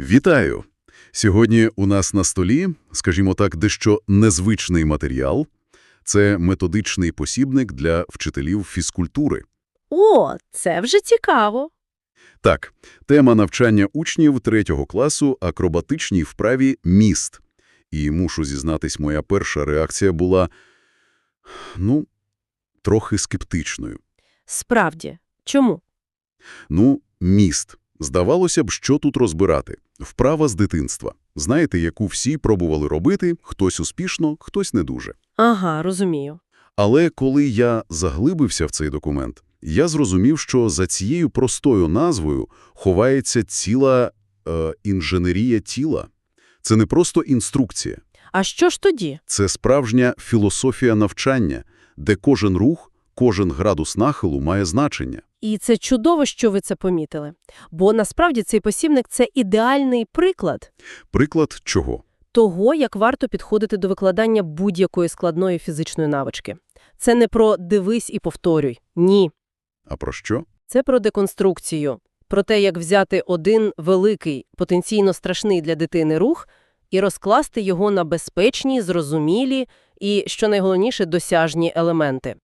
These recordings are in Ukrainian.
Вітаю! Сьогодні у нас на столі, скажімо так, дещо незвичний матеріал. Це методичний посібник для вчителів фізкультури. О, це вже цікаво. Так, тема навчання учнів третього класу – акробатичній вправі «Міст». І мушу зізнатись, моя перша реакція була, ну, трохи скептичною. Справді. Чому? Ну, міст. Здавалося б, що тут розбирати? Вправа з дитинства. Знаєте, яку всі пробували робити, хтось успішно, хтось не дуже. Ага, розумію. Але коли я заглибився в цей документ, я зрозумів, що за цією простою назвою ховається ціла е, інженерія тіла. Це не просто інструкція, А що ж тоді? це справжня філософія навчання, де кожен рух, кожен градус нахилу має значення. І це чудово, що ви це помітили. Бо насправді цей посібник – це ідеальний приклад Приклад чого? того, як варто підходити до викладання будь-якої складної фізичної навички. Це не про «дивись і повторюй». Ні. А про що? Це про деконструкцію. Про те, як взяти один великий, потенційно страшний для дитини рух і розкласти його на безпечні, зрозумілі і, що найголовніше, досяжні елементи.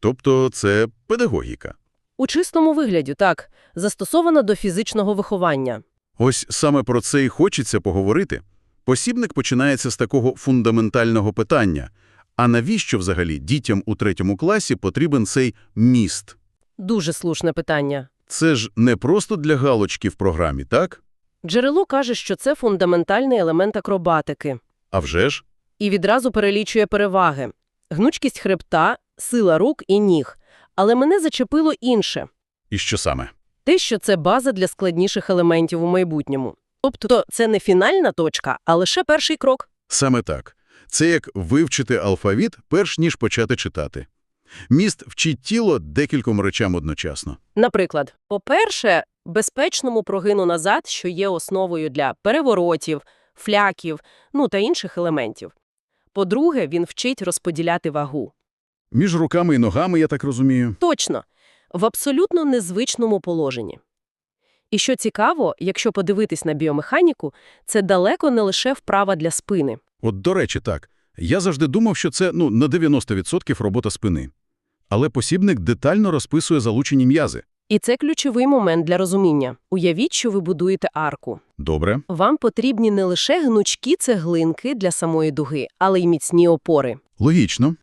Тобто це педагогіка. У чистому вигляді, так, застосовано до фізичного виховання. Ось саме про це і хочеться поговорити. Посібник починається з такого фундаментального питання. А навіщо взагалі дітям у третьому класі потрібен цей міст? Дуже слушне питання. Це ж не просто для галочки в програмі, так? Джерело каже, що це фундаментальний елемент акробатики. А вже ж? І відразу перелічує переваги. Гнучкість хребта, сила рук і ніг. Але мене зачепило інше. І що саме? Те, що це база для складніших елементів у майбутньому. Тобто це не фінальна точка, а лише перший крок. Саме так. Це як вивчити алфавіт, перш ніж почати читати. Міст вчить тіло декільком речам одночасно. Наприклад, по-перше, безпечному прогину назад, що є основою для переворотів, фляків, ну та інших елементів. По-друге, він вчить розподіляти вагу. Між руками і ногами, я так розумію. Точно, в абсолютно незвичному положенні. І що цікаво, якщо подивитись на біомеханіку, це далеко не лише вправа для спини. От, до речі, так. Я завжди думав, що це ну, на 90% робота спини. Але посібник детально розписує залучені м'язи. І це ключовий момент для розуміння. Уявіть, що ви будуєте арку. Добре. Вам потрібні не лише гнучкі цеглинки для самої дуги, але й міцні опори. Логічно.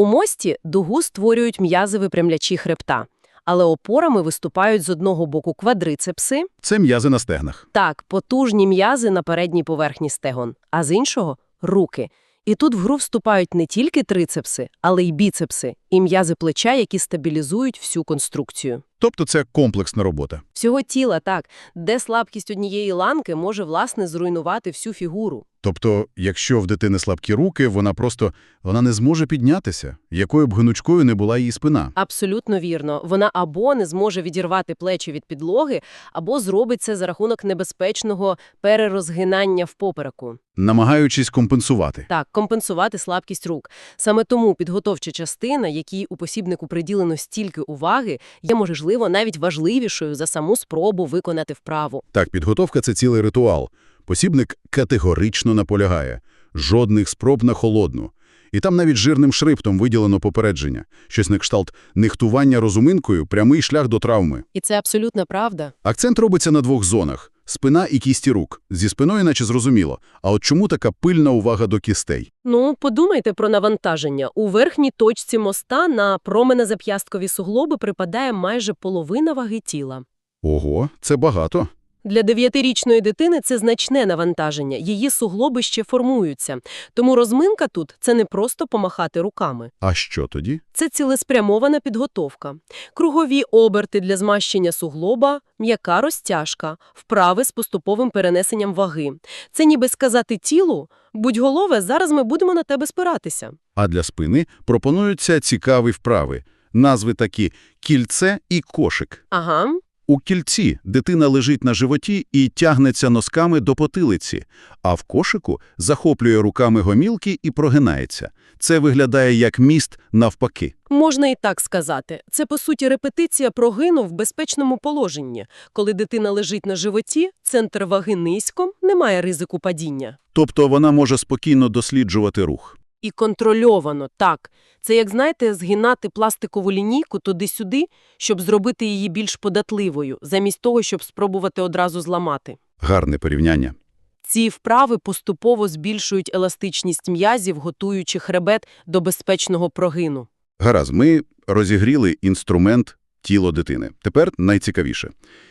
У мості дугу створюють м'язи випрямлячі хребта, але опорами виступають з одного боку квадрицепси, Це м'язи на стегнах. так, потужні м'язи на передній поверхні стегон, а з іншого – руки. І тут в гру вступають не тільки трицепси, але й біцепси, і м'язи плеча, які стабілізують всю конструкцію. Тобто це комплексна робота. Всього тіла, так, де слабкість однієї ланки може, власне, зруйнувати всю фігуру. Тобто, якщо в дитини слабкі руки, вона просто вона не зможе піднятися, якою б гнучкою не була її спина. Абсолютно вірно. Вона або не зможе відірвати плечі від підлоги, або зробить це за рахунок небезпечного перерозгинання в попереку. Намагаючись компенсувати. Так, компенсувати слабкість рук. Саме тому підготовча частина, якій у посібнику приділено стільки уваги, є, можливо, навіть важливішою за саму спробу виконати вправу. Так, підготовка – це цілий ритуал. Посібник категорично наполягає. Жодних спроб на холодну. І там навіть жирним шрифтом виділено попередження. Щось на кшталт нехтування розуминкою – прямий шлях до травми. І це абсолютна правда. Акцент робиться на двох зонах – спина і кісті рук. Зі спиною наче зрозуміло. А от чому така пильна увага до кістей? Ну, подумайте про навантаження. У верхній точці моста на променезап'ясткові суглоби припадає майже половина ваги тіла. Ого, це багато. Для дев'ятирічної дитини це значне навантаження, її суглоби ще формуються. Тому розминка тут – це не просто помахати руками. А що тоді? Це цілеспрямована підготовка. Кругові оберти для змащення суглоба, м'яка розтяжка, вправи з поступовим перенесенням ваги. Це ніби сказати тілу «Будь голове, зараз ми будемо на тебе спиратися». А для спини пропонуються цікаві вправи. Назви такі «кільце» і «кошик». Ага. У кільці дитина лежить на животі і тягнеться носками до потилиці, а в кошику захоплює руками гомілки і прогинається. Це виглядає як міст навпаки. Можна і так сказати. Це, по суті, репетиція прогину в безпечному положенні. Коли дитина лежить на животі, центр ваги низько, немає ризику падіння. Тобто вона може спокійно досліджувати рух. І контрольовано, так. Це, як знаєте, згинати пластикову лінійку туди-сюди, щоб зробити її більш податливою, замість того, щоб спробувати одразу зламати. Гарне порівняння. Ці вправи поступово збільшують еластичність м'язів, готуючи хребет до безпечного прогину. Гаразд, ми розігріли інструмент тіло дитини. Тепер найцікавіше.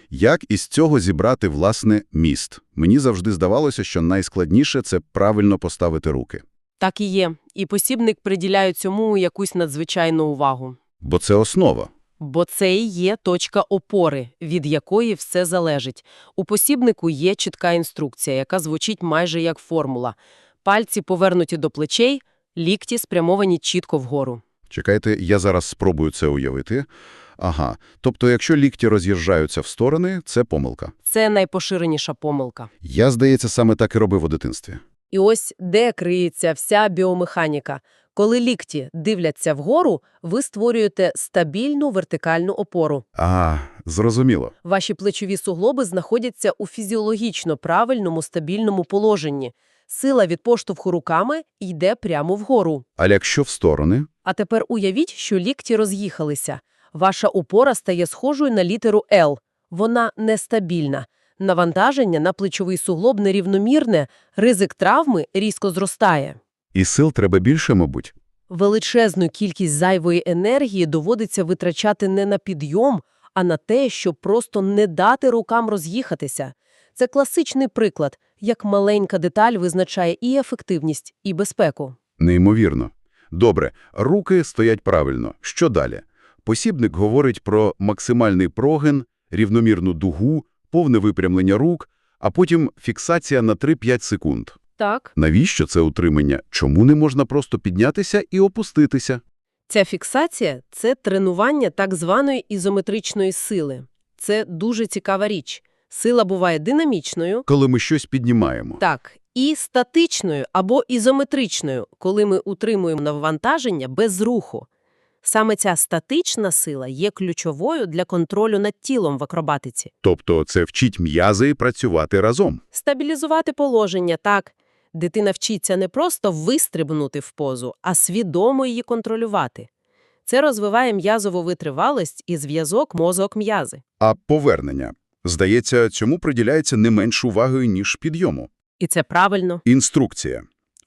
Як із цього зібрати, власне, міст? Мені завжди здавалося, що найскладніше – це правильно поставити руки. Так і є. І посібник приділяє цьому якусь надзвичайну увагу. Бо це основа. Бо це і є точка опори, від якої все залежить. У посібнику є чітка інструкція, яка звучить майже як формула. Пальці повернуті до плечей, лікті спрямовані чітко вгору. Чекайте, я зараз спробую це уявити. Ага, тобто якщо лікті роз'їжджаються в сторони, це помилка. Це найпоширеніша помилка. Я, здається, саме так і робив у дитинстві. І ось де криється вся біомеханіка. Коли лікті дивляться вгору, ви створюєте стабільну вертикальну опору. А, зрозуміло. Ваші плечові суглоби знаходяться у фізіологічно правильному стабільному положенні. Сила від поштовху руками йде прямо вгору. А якщо в сторони? А тепер уявіть, що лікті роз'їхалися. Ваша опора стає схожою на літеру L. Вона нестабільна. Навантаження на плечовий суглоб нерівномірне, ризик травми різко зростає. І сил треба більше, мабуть. Величезну кількість зайвої енергії доводиться витрачати не на підйом, а на те, щоб просто не дати рукам роз'їхатися. Це класичний приклад, як маленька деталь визначає і ефективність, і безпеку. Неймовірно. Добре, руки стоять правильно. Що далі? Посібник говорить про максимальний прогин, рівномірну дугу, повне випрямлення рук, а потім фіксація на 3-5 секунд. Так. Навіщо це утримання? Чому не можна просто піднятися і опуститися? Ця фіксація – це тренування так званої ізометричної сили. Це дуже цікава річ. Сила буває динамічною, Коли ми щось піднімаємо. так, і статичною або ізометричною, коли ми утримуємо навантаження без руху. Саме ця статична сила є ключовою для контролю над тілом в акробатиці. Тобто це вчить м'язи працювати разом. Стабілізувати положення – так. Дитина вчиться не просто вистрибнути в позу, а свідомо її контролювати. Це розвиває м'язову витривалість і зв'язок мозок-м'язи. А повернення? Здається, цьому приділяється не менш уваги, ніж підйому. І це правильно. Інструкція.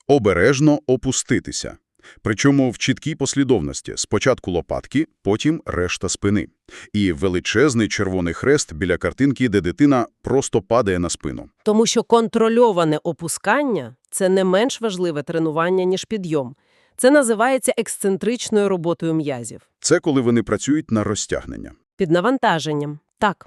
Обережно опуститися. Причому в чіткій послідовності. Спочатку лопатки, потім решта спини. І величезний червоний хрест біля картинки, де дитина просто падає на спину. Тому що контрольоване опускання – це не менш важливе тренування, ніж підйом. Це називається ексцентричною роботою м'язів. Це коли вони працюють на розтягнення. Під навантаженням. Так.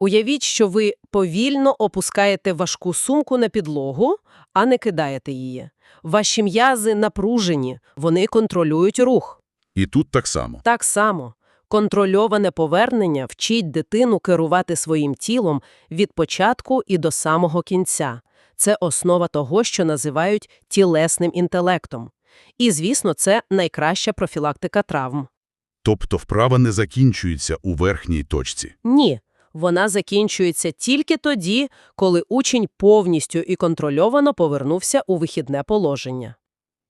Уявіть, що ви повільно опускаєте важку сумку на підлогу, а не кидаєте її. Ваші м'язи напружені, вони контролюють рух. І тут так само. Так само. Контрольоване повернення вчить дитину керувати своїм тілом від початку і до самого кінця. Це основа того, що називають тілесним інтелектом. І, звісно, це найкраща профілактика травм. Тобто вправа не закінчується у верхній точці. Ні, вона закінчується тільки тоді, коли учень повністю і контрольовано повернувся у вихідне положення.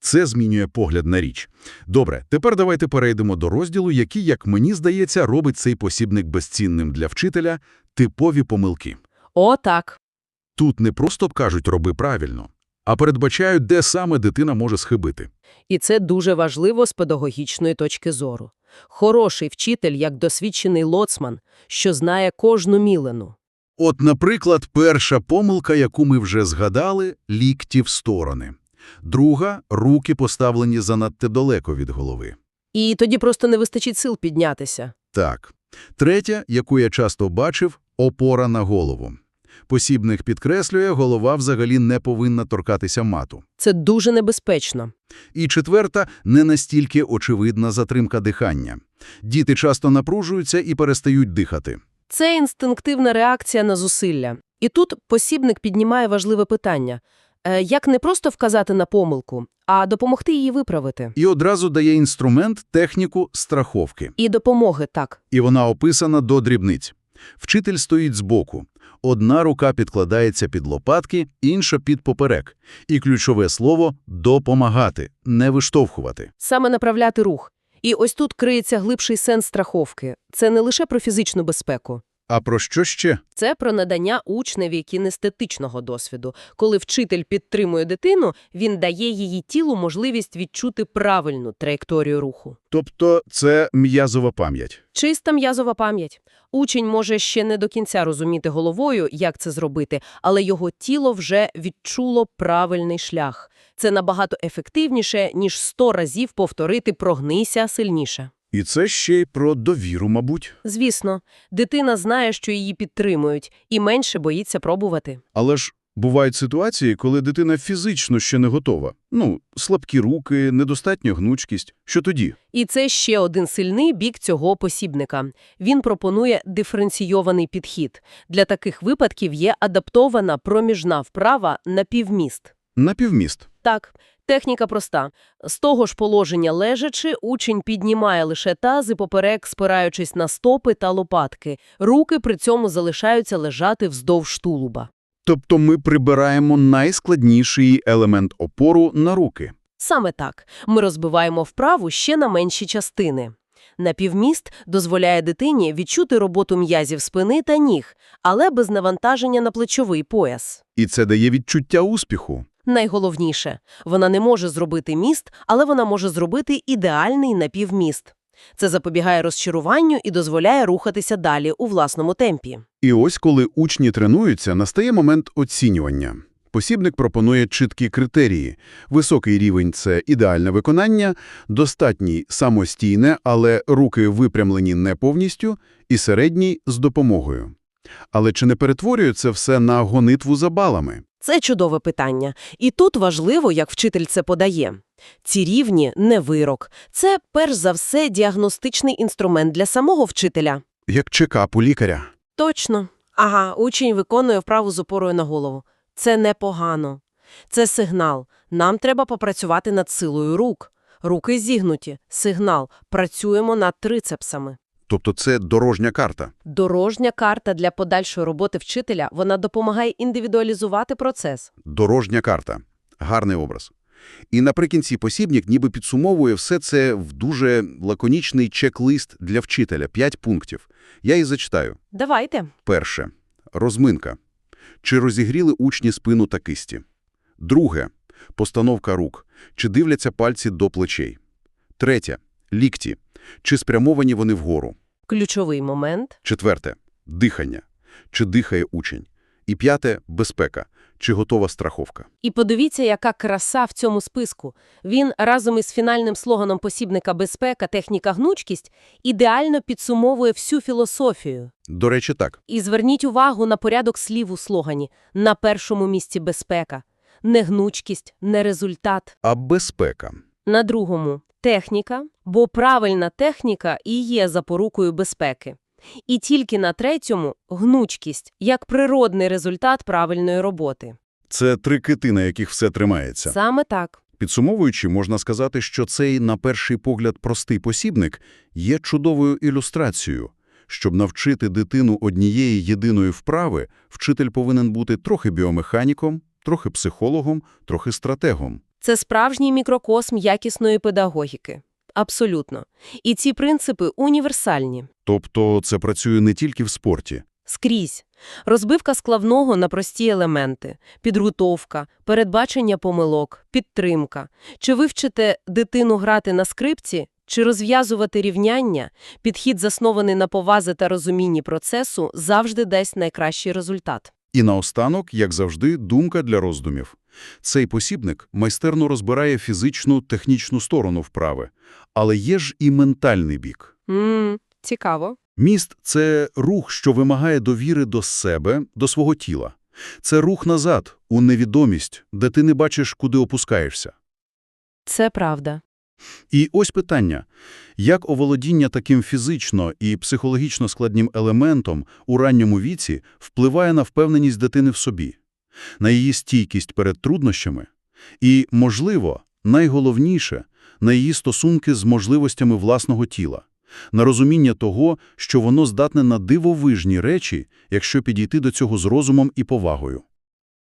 Це змінює погляд на річ. Добре, тепер давайте перейдемо до розділу, який, як мені здається, робить цей посібник безцінним для вчителя – типові помилки. О, так. Тут не просто кажуть «роби правильно», а передбачають, де саме дитина може схибити. І це дуже важливо з педагогічної точки зору. Хороший вчитель, як досвідчений лоцман, що знає кожну мілину. От, наприклад, перша помилка, яку ми вже згадали – лікті в сторони. Друга – руки поставлені занадто далеко від голови. І тоді просто не вистачить сил піднятися. Так. Третя, яку я часто бачив – опора на голову. Посібник підкреслює, голова взагалі не повинна торкатися мату. Це дуже небезпечно. І четверта – не настільки очевидна затримка дихання. Діти часто напружуються і перестають дихати. Це інстинктивна реакція на зусилля. І тут посібник піднімає важливе питання. Е, Як не просто вказати на помилку, а допомогти її виправити. І одразу дає інструмент, техніку страховки. І допомоги, так. І вона описана до дрібниць. Вчитель стоїть збоку. Одна рука підкладається під лопатки, інша під поперек. І ключове слово – допомагати, не виштовхувати. Саме направляти рух. І ось тут криється глибший сенс страховки. Це не лише про фізичну безпеку. А про що ще? Це про надання учневі кінестетичного досвіду. Коли вчитель підтримує дитину, він дає її тілу можливість відчути правильну траєкторію руху. Тобто це м'язова пам'ять. Чиста м'язова пам'ять. Учень може ще не до кінця розуміти головою, як це зробити, але його тіло вже відчуло правильний шлях. Це набагато ефективніше, ніж сто разів повторити «прогнися сильніше». І це ще й про довіру, мабуть. Звісно, дитина знає, що її підтримують, і менше боїться пробувати. Але ж бувають ситуації, коли дитина фізично ще не готова. Ну, слабкі руки, недостатня гнучкість. Що тоді? І це ще один сильний бік цього посібника. Він пропонує диференційований підхід. Для таких випадків є адаптована проміжна вправа на півміст. Напівміст. Так, техніка проста. З того ж положення лежачи, учень піднімає лише таз і поперек, спираючись на стопи та лопатки. Руки при цьому залишаються лежати вздовж тулуба. Тобто ми прибираємо найскладніший елемент опору на руки. Саме так. Ми розбиваємо вправу ще на менші частини. Напівміст дозволяє дитині відчути роботу м'язів спини та ніг, але без навантаження на плечовий пояс. І це дає відчуття успіху. Найголовніше – вона не може зробити міст, але вона може зробити ідеальний напівміст. Це запобігає розчаруванню і дозволяє рухатися далі у власному темпі. І ось коли учні тренуються, настає момент оцінювання. Посібник пропонує чіткі критерії. Високий рівень – це ідеальне виконання, достатній – самостійне, але руки випрямлені не повністю, і середній – з допомогою. Але чи не перетворює це все на гонитву за балами? Це чудове питання. І тут важливо, як вчитель це подає. Ці рівні – не вирок. Це, перш за все, діагностичний інструмент для самого вчителя. Як чекап у лікаря. Точно. Ага, учень виконує вправу з опорою на голову. Це непогано. Це сигнал. Нам треба попрацювати над силою рук. Руки зігнуті. Сигнал. Працюємо над трицепсами. Тобто це дорожня карта. Дорожня карта для подальшої роботи вчителя, вона допомагає індивідуалізувати процес. Дорожня карта. Гарний образ. І наприкінці посібник ніби підсумовує все це в дуже лаконічний чек-лист для вчителя. П'ять пунктів. Я і зачитаю. Давайте. Перше. Розминка. Чи розігріли учні спину та кисті? Друге. Постановка рук. Чи дивляться пальці до плечей? Третє. Лікті. Чи спрямовані вони вгору? Ключовий момент. Четверте. Дихання. Чи дихає учень? І п'яте. Безпека. Чи готова страховка? І подивіться, яка краса в цьому списку. Він разом із фінальним слоганом посібника «Безпека, техніка, гнучкість» ідеально підсумовує всю філософію. До речі, так. І зверніть увагу на порядок слів у слогані. На першому місці безпека. Не гнучкість, не результат. А безпека? На другому – техніка, бо правильна техніка і є запорукою безпеки. І тільки на третьому – гнучкість, як природний результат правильної роботи. Це три кити, на яких все тримається. Саме так. Підсумовуючи, можна сказати, що цей, на перший погляд, простий посібник є чудовою ілюстрацією. Щоб навчити дитину однієї єдиної вправи, вчитель повинен бути трохи біомеханіком, трохи психологом, трохи стратегом. Це справжній мікрокосм якісної педагогіки. Абсолютно. І ці принципи універсальні. Тобто це працює не тільки в спорті. Скрізь. Розбивка складного на прості елементи, підготовка, передбачення помилок, підтримка. Чи вивчите дитину грати на скрипці, чи розв'язувати рівняння, підхід, заснований на повазі та розумінні процесу, завжди дасть найкращий результат. І наостанок, як завжди, думка для роздумів. Цей посібник майстерно розбирає фізичну, технічну сторону вправи. Але є ж і ментальний бік. Ммм, цікаво. Міст – це рух, що вимагає довіри до себе, до свого тіла. Це рух назад, у невідомість, де ти не бачиш, куди опускаєшся. Це правда. І ось питання. Як оволодіння таким фізично і психологічно складним елементом у ранньому віці впливає на впевненість дитини в собі, на її стійкість перед труднощами і, можливо, найголовніше, на її стосунки з можливостями власного тіла, на розуміння того, що воно здатне на дивовижні речі, якщо підійти до цього з розумом і повагою.